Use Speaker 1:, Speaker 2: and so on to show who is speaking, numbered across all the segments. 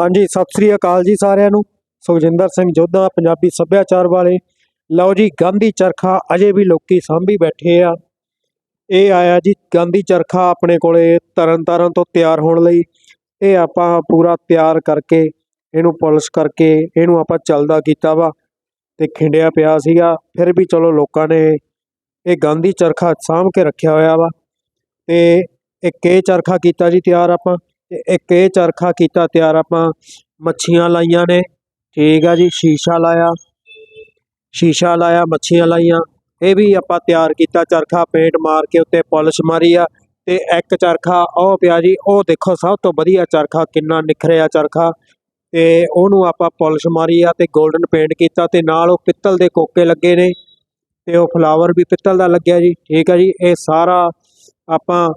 Speaker 1: ਹਾਂਜੀ, ਸਤਿ ਸ੍ਰੀ ਅਕਾਲ ਜੀ ਸਾਰਿਆਂ ਨੂੰ। ਸੁਖਜਿੰਦਰ ਸਿੰਘ ਜੋਧਾ, ਪੰਜਾਬੀ ਸੱਭਿਆਚਾਰ ਵਾਲੇ। ਲਓ ਜੀ, ਗਾਂਧੀ ਚਰਖਾ ਅਜੇ ਵੀ ਲੋਕੀ ਸਾਂਭੀ ਬੈਠੇ ਆ। ਇਹ ਆਇਆ ਜੀ, ਗਾਂਧੀ ਚਰਖਾ ਆਪਣੇ ਕੋਲੇ ਤਰਨ ਤਾਰਨ ਤੋਂ ਤਿਆਰ ਹੋਣ ਲਈ। ਇਹ ਆਪਾਂ ਪੂਰਾ ਤਿਆਰ ਕਰਕੇ, ਇਹਨੂੰ ਪਾਲਿਸ਼ ਕਰਕੇ, ਇਹਨੂੰ ਆਪਾਂ ਚੱਲਦਾ ਕੀਤਾ ਵਾ ਤੇ ਖਿੰਡਿਆ ਪਿਆ ਸੀਗਾ। ਫਿਰ ਵੀ ਚਲੋ ਲੋਕਾਂ ਨੇ ਇਹ ਗਾਂਧੀ ਚਰਖਾ ਸਾਂਭ ਕੇ ਰੱਖਿਆ ਹੋਇਆ ਵਾ ਤੇ ਇੱਕ ਇਹ ਚਰਖਾ ਕੀਤਾ ਜੀ ਤਿਆਰ ਆਪਾਂ। ਤੇ ਇੱਕ ਇਹ ਚਰਖਾ ਕੀਤਾ, ਤਿਆਰ ਆਪਾਂ ਮੱਛੀਆਂ ਲਾਈਆਂ ਨੇ। ਠੀਕ ਆ ਜੀ, ਸ਼ੀਸ਼ਾ ਲਾਇਆ। ਸ਼ੀਸ਼ਾ ਲਾਇਆ, ਮੱਛੀਆਂ ਲਾਈਆਂ। ਇਹ ਵੀ ਆਪਾਂ ਤਿਆਰ ਕੀਤਾ ਚਰਖਾ, ਪੇਂਟ ਮਾਰ ਕੇ ਉੱਤੇ ਪਾਲਿਸ਼ ਮਾਰੀ ਆ। ਤੇ ਇੱਕ ਚਰਖਾ, ਉਹ ਪਿਆ ਜੀ, ਉਹ ਦੇਖੋ ਸਭ ਤੋਂ ਵਧੀਆ ਚਰਖਾ, ਕਿੰਨਾ ਨਿਖਰਿਆ ਚਰਖਾ। ਤੇ ਉਹਨੂੰ ਆਪਾਂ ਪਾਲਿਸ਼ ਮਾਰੀ ਆ ਤੇ 골ਡਨ ਪੇਂਟ ਕੀਤਾ ਤੇ ਨਾਲ ਉਹ ਪਿੱਤਲ ਦੇ ਕੋਕੇ ਲੱਗੇ ਨੇ। ਤੇ ਉਹ ਫਲਾਵਰ ਵੀ ਪਿੱਤਲ ਦਾ ਲੱਗਿਆ ਜੀ। ਠੀਕ ਆ ਜੀ, ਇਹ ਸਾਰਾ ਆਪਾਂ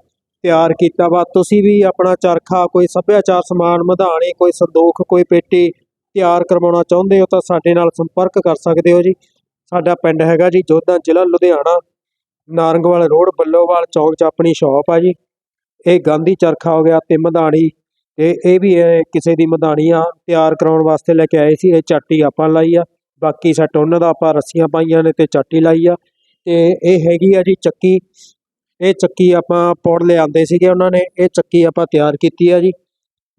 Speaker 1: ਤਿਆਰ ਕੀਤਾ ਵਾ। ਤੁਸੀਂ ਵੀ ਆਪਣਾ ਚਰਖਾ, ਕੋਈ ਸੱਭਿਆਚਾਰ ਸਮਾਨ, ਮਧਾਣੀ, ਕੋਈ ਸੰਦੂਖ, ਕੋਈ ਪੇਟੀ ਤਿਆਰ ਕਰਵਾਉਣਾ ਚਾਹੁੰਦੇ ਹੋ ਤਾਂ ਸਾਡੇ ਨਾਲ ਸੰਪਰਕ ਕਰ ਸਕਦੇ ਹੋ ਜੀ। ਸਾਡਾ ਪਿੰਡ ਹੈਗਾ ਜੀ ਜੋਧਾ ਜ਼ਿਲ੍ਹਾ ਲੁਧਿਆਣਾ, ਨਾਰੰਗਵਾਲ ਰੋਡ, ਬੱਲੋਵਾਲ ਚੌਂਕ 'ਚ ਆਪਣੀ ਸ਼ਾਪ ਆ ਜੀ। ਇਹ ਗਾਂਧੀ ਚਰਖਾ ਹੋ ਗਿਆ ਤੇ ਮਧਾਣੀ ਤੇ ਇਹ ਵੀ ਕਿਸੇ ਦੀ ਮਧਾਣੀ ਆ। ਤਿਆਰ ਕਰਾਉਣ ਵਾਸਤੇ ਲੈ ਕੇ ਆਏ ਸੀ, ਇਹ ਚਾਟੀ ਆਪਾਂ ਲਾਈ ਆ। ਬਾਕੀ ਸੈੱਟ ਉਹਨਾਂ ਦਾ, ਆਪਾਂ ਰੱਸੀਆਂ ਪਾਈਆਂ ਨੇ ਤੇ ਚਾਟੀ ਲਾਈ ਆ। ਤੇ ਇਹ ਹੈਗੀ ਆ ਜੀ ਚੱਕੀ ਇਹ ਚੱਕੀ ਆਪਾਂ ਪੌੜ ਲਿਆਂਦੇ ਸੀਗੇ ਉਹਨਾਂ ਨੇ, ਇਹ ਚੱਕੀ ਆਪਾਂ ਤਿਆਰ ਕੀਤੀ ਆ ਜੀ।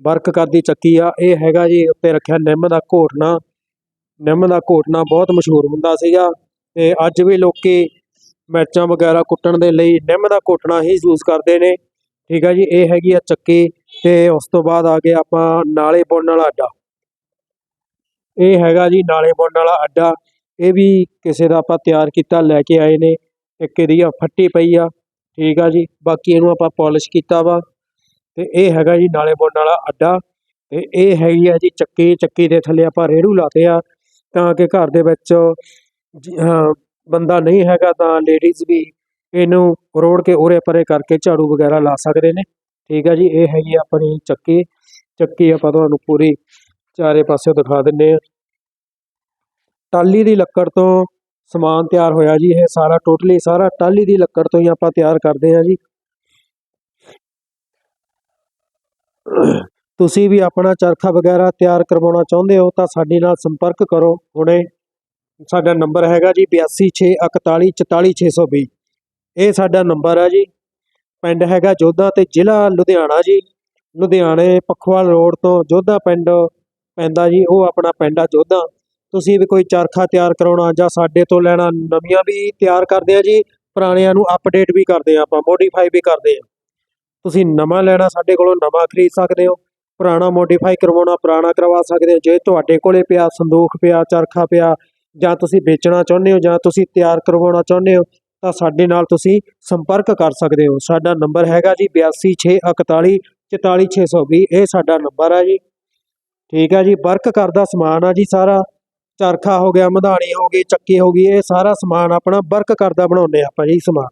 Speaker 1: ਵਰਕ ਕਰਦੀ ਚੱਕੀ ਆ, ਇਹ ਹੈਗਾ ਜੀ ਉੱਤੇ ਰੱਖਿਆ ਨਿੰਮ ਦਾ ਘੋਟਣਾ। ਨਿੰਮ ਦਾ ਘੋਟਣਾ ਬਹੁਤ ਮਸ਼ਹੂਰ ਹੁੰਦਾ ਸੀਗਾ ਤੇ ਅੱਜ ਵੀ ਲੋਕੀ ਮਿਰਚਾਂ ਵਗੈਰਾ ਕੁੱਟਣ ਦੇ ਲਈ ਨਿੰਮ ਦਾ ਘੋਟਣਾ ਹੀ ਯੂਜ਼ ਕਰਦੇ ਨੇ। ਠੀਕ ਆ ਜੀ, ਇਹ ਹੈਗੀ ਆ ਚੱਕੀ ਤੇ ਉਸ ਤੋਂ ਬਾਅਦ ਆ ਗਿਆ ਆਪਾਂ ਨਾਲੇ ਬੁਣਨ ਵਾਲਾ ਅੱਡਾ। ਇਹ ਹੈਗਾ ਜੀ ਨਾਲੇ ਬੁਣਨ ਵਾਲਾ ਅੱਡਾ। ਇਹ ਵੀ ਕਿਸੇ ਦਾ ਆਪਾਂ ਤਿਆਰ ਕੀਤਾ, ਲੈ ਕੇ ਆਏ ਨੇ। ਇੱਕ ਇਹਦੀ ਆ ਫੱਟੀ ਪਈ ਆ। ਠੀਕ ਆ ਜੀ। ਬਾਕੀ ਇਹਨੂੰ ਆਪਾਂ ਪਾਲਿਸ਼ ਕੀਤਾ ਵਾ ਤੇ ਇਹ ਹੈਗਾ ਜੀ ਨਾਲੇ ਬੁਣਨ ਵਾਲਾ ਅੱਡਾ ਤੇ ਇਹ ਹੈਗੀ ਆ ਜੀ ਚੱਕੀ। ਚੱਕੀ ਦੇ ਥੱਲੇ ਆਪਾਂ ਰੇੜੂ ਲਾਤੇ ਆ ਤਾਂ ਕਿ ਘਰ ਦੇ ਵਿੱਚ ਜੀ- ਬੰਦਾ ਨਹੀਂ ਹੈਗਾ ਤਾਂ ਲੇਡੀਜ਼ ਵੀ ਇਹਨੂੰ ਰੋੜ ਕੇ ਉਰੇ ਪਰੇ ਕਰਕੇ ਝਾੜੂ ਵਗੈਰਾ ਲਾ ਸਕਦੇ ਨੇ। ਠੀਕ ਆ ਜੀ, ਇਹ ਹੈਗੀ ਆਪਣੀ ਚੱਕੀ। ਚੱਕੀ ਆਪਾਂ ਤੁਹਾਨੂੰ ਪੂਰੀ ਚਾਰੇ ਪਾਸਿਓਂ ਦਿਖਾ ਦਿੰਨੇ ਆ। ਟਾਲੀ ਦੀ ਲੱਕੜ ਤੋਂ ਸਮਾਨ ਤਿਆਰ ਹੋਇਆ ਜੀ, ਇਹ ਸਾਰਾ ਟੋਟਲੀ ਸਾਰਾ ਟਾਲੀ ਦੀ ਲੱਕੜ ਤੋਂ ਹੀ ਆਪਾਂ ਤਿਆਰ ਕਰਦੇ ਹਾਂ ਜੀ। ਤੁਸੀਂ ਵੀ ਆਪਣਾ ਚਰਖਾ ਵਗੈਰਾ ਤਿਆਰ ਕਰਵਾਉਣਾ ਚਾਹੁੰਦੇ ਹੋ ਤਾਂ ਸਾਡੇ ਨਾਲ ਸੰਪਰਕ ਕਰੋ। ਹੁਣੇ ਸਾਡਾ ਨੰਬਰ ਹੈਗਾ ਜੀ 8264144620 ਇਹ ਸਾਡਾ ਨੰਬਰ ਆ ਜੀ। ਪਿੰਡ ਹੈਗਾ ਜੋਧਾ ਤੇ ਜ਼ਿਲ੍ਹਾ ਲੁਧਿਆਣਾ ਜੀ। ਲੁਧਿਆਣੇ ਪਖਵਾਲ ਰੋਡ ਤੋਂ ਜੋਧਾ ਪਿੰਡ ਪੈਂਦਾ ਜੀ, ਉਹ ਆਪਣਾ ਪਿੰਡ ਆ ਜੋਧਾ। ਤੁਸੀਂ ਵੀ ਕੋਈ ਚਰਖਾ ਤਿਆਰ ਕਰਾਉਣਾ ਜਾਂ ਸਾਡੇ ਤੋਂ ਲੈਣਾ ਨਵੀਆਂ ਵੀ ਤਿਆਰ ਕਰਦੇ ਆ ਜੀ, ਪੁਰਾਣਿਆਂ ਨੂੰ ਅਪਡੇਟ ਵੀ ਕਰਦੇ ਆ ਆਪਾਂ ਮੋਡੀਫਾਈ ਵੀ ਕਰਦੇ ਆ। ਤੁਸੀਂ ਨਵਾਂ ਲੈਣਾ ਸਾਡੇ ਕੋਲੋਂ, ਨਵਾਂ ਖਰੀਦ ਸਕਦੇ ਹੋ, ਪੁਰਾਣਾ ਮੋਡੀਫਾਈ ਕਰਵਾਉਣਾ, ਪੁਰਾਣਾ ਕਰਵਾ ਸਕਦੇ ਹੋ, ਜੇ ਤੁਹਾਡੇ ਕੋਲੇ ਪਿਆ, ਸੰਦੂਖ ਪਿਆ, ਚਰਖਾ ਪਿਆ, ਜਾਂ ਤੁਸੀਂ ਵੇਚਣਾ ਚਾਹੁੰਦੇ ਹੋ, ਜਾਂ ਤੁਸੀਂ ਤਿਆਰ ਕਰਵਾਉਣਾ ਚਾਹੁੰਦੇ ਹੋ, ਤਾਂ ਸਾਡੇ ਨਾਲ ਤੁਸੀਂ ਸੰਪਰਕ ਕਰ ਸਕਦੇ ਹੋ। ਸਾਡਾ ਨੰਬਰ ਹੈਗਾ ਜੀ 826414 44620 ਇਹ ਸਾਡਾ ਨੰਬਰ ਆ ਜੀ। ਠੀਕ ਹੈ ਜੀ, ਵਰਕ ਕਰਦਾ ਸਮਾਨ ਆ ਜੀ ਸਾਰਾ। ਚਰਖਾ ਹੋ ਗਿਆ, ਮਧਾਣੀ ਹੋ ਗਈ, ਚੱਕੀ ਹੋ ਗਈ, ਇਹ ਸਾਰਾ ਸਮਾਨ ਆਪਣਾ ਵਰਕ ਕਰਦਾ ਬਣਾਉਂਦੇ ਆਪਾਂ ਜੀ ਸਮਾਨ।